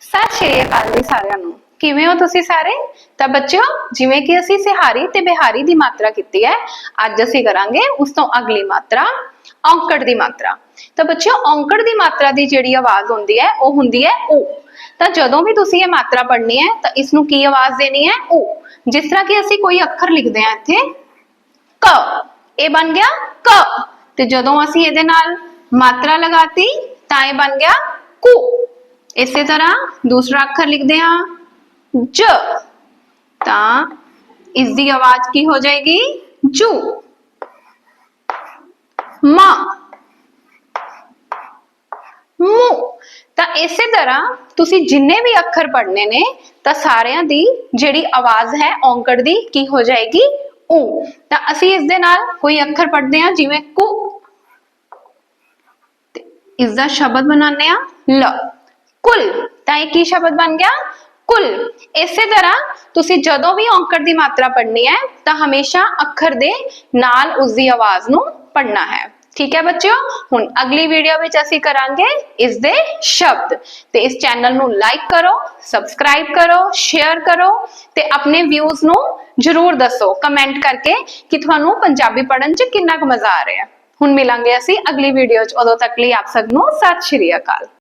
ਸਤਿ ਸ਼੍ਰੀ ਅਕਾਲ ਜੀ ਸਾਰਿਆਂ ਨੂੰ। ਕਿਵੇਂ ਹੋ ਤੁਸੀਂ ਸਾਰੇ? ਤਾਂ ਬੱਚਿਓ, ਜਿਵੇਂ ਕਿ ਅਸੀਂ ਸਿਹਾਰੀ ਤੇ ਬਿਹਾਰੀ ਦੀ ਮਾਤਰਾ ਕੀਤੀ ਹੈ, ਅੱਜ ਅਸੀਂ ਕਰਾਂਗੇ ਉਸ ਤੋਂ ਅਗਲੀ ਮਾਤਰਾ, ਔਂਕੜ ਦੀ ਮਾਤਰਾ। ਤਾਂ ਬੱਚਿਓ, ਔਂਕੜ ਦੀ ਮਾਤਰਾ ਦੀ ਜਿਹੜੀ ਆਵਾਜ਼ ਹੁੰਦੀ ਹੈ, ਉਹ ਹੁੰਦੀ ਹੈ ਓ। ਤਾਂ ਜਦੋਂ ਵੀ ਤੁਸੀਂ ਇਹ ਮਾਤਰਾ ਪੜ੍ਹਨੀ ਹੈ, ਤਾਂ ਇਸ ਨੂੰ ਕੀ ਆਵਾਜ਼ ਦੇਣੀ ਹੈ? ਓ। ਜਿਸ ਤਰ੍ਹਾਂ ਕਿ ਅਸੀਂ ਕੋਈ ਅੱਖਰ ਲਿਖਦੇ ਹਾਂ ਇੱਥੇ, ਕ। ਇਹ ਬਣ ਗਿਆ ਕ। ਤੇ ਜਦੋਂ ਅਸੀਂ ਇਹਦੇ ਨਾਲ ਮਾਤਰਾ ਲਗਾਤੀ, ਤਾਂ ਇਹ ਬਣ ਗਿਆ ਕੁ। ਇਸੇ ਤਰ੍ਹਾਂ ਦੂਸਰਾ ਅੱਖਰ ਲਿਖਦੇ ਹਾਂ, ਜ। ਤਾਂ ਇਸ ਦੀ ਆਵਾਜ਼ ਕੀ ਹੋ ਜਾਏਗੀ? ਜੂ। ਮਾ। ਮੂ। ਤਾਂ ਇਸੇ ਤਰ੍ਹਾਂ ਤੁਸੀਂ ਜਿੰਨੇ ਵੀ ਅੱਖਰ ਪੜ੍ਹਨੇ ਨੇ, ਤਾਂ ਸਾਰਿਆਂ ਦੀ ਜਿਹੜੀ ਆਵਾਜ਼ ਹੈ, ਔਂਕੜ ਦੀ ਕੀ ਹੋ ਜਾਏਗੀ? ਓ ਤਾਂ ਅਸੀਂ ਇਸ ਦੇ ਨਾਲ ਕੋਈ ਅੱਖਰ ਪੜ੍ਹਦੇ ਹਾਂ, ਜਿਵੇਂ ਕੁ। ਤੇ ਇਸ ਦਾ ਸ਼ਬਦ ਬਣਾਉਂਦੇ ਆ ਲ। ਕੁਲ। ਤਾਂ ਇਹ ਕੀ ਸ਼ਬਦ ਬਣ ਗਿਆ? ਕੁਲ। ਇਸੇ ਤਰ੍ਹਾਂ ਤੁਸੀਂ ਜਦੋਂ ਵੀ ਔਂਕੜ ਦੀ ਮਾਤਰਾ ਪੜ੍ਹਨੀ ਹੈ, ਤਾਂ ਹਮੇਸ਼ਾ ਅੱਖਰ ਦੇ ਨਾਲ ਉਸ ਦੀ ਆਵਾਜ਼ ਨੂੰ ਪੜ੍ਹਨਾ ਹੈ। ਠੀਕ ਹੈ ਬੱਚਿਓ? ਹੁਣ ਅਗਲੀ ਵੀਡੀਓ ਵਿੱਚ ਅਸੀਂ ਕਰਾਂਗੇ ਇਸ ਦੇ ਸ਼ਬਦ। ਤੇ ਇਸ ਚੈਨਲ ਨੂੰ ਲਾਈਕ ਕਰੋ ਸਬਸਕ੍ਰਾਈਬ ਕਰੋ ਸ਼ੇਅਰ ਕਰੋ ਤੇ ਆਪਣੇ ਵਿਊਜ਼ ਨੂੰ ਜਰੂਰ ਦੱਸੋ। ਕਮੈਂਟ ਕਰਕੇ ਕਿ ਤੁਹਾਨੂੰ ਪੰਜਾਬੀ ਪੜ੍ਹਨ 'ਚ ਕਿੰਨਾ ਕੁ ਮਜ਼ਾ ਆ ਰਿਹਾ ਹੁਣ ਮਿਲਾਂਗੇ ਅਸੀਂ ਅਗਲੀ ਵੀਡੀਓ 'ਚ। ਉਦੋਂ ਤੱਕ ਲਈ ਆਪ ਸਭ ਨੂੰ ਸਤਿ ਸ਼੍ਰੀ ਅਕਾਲ।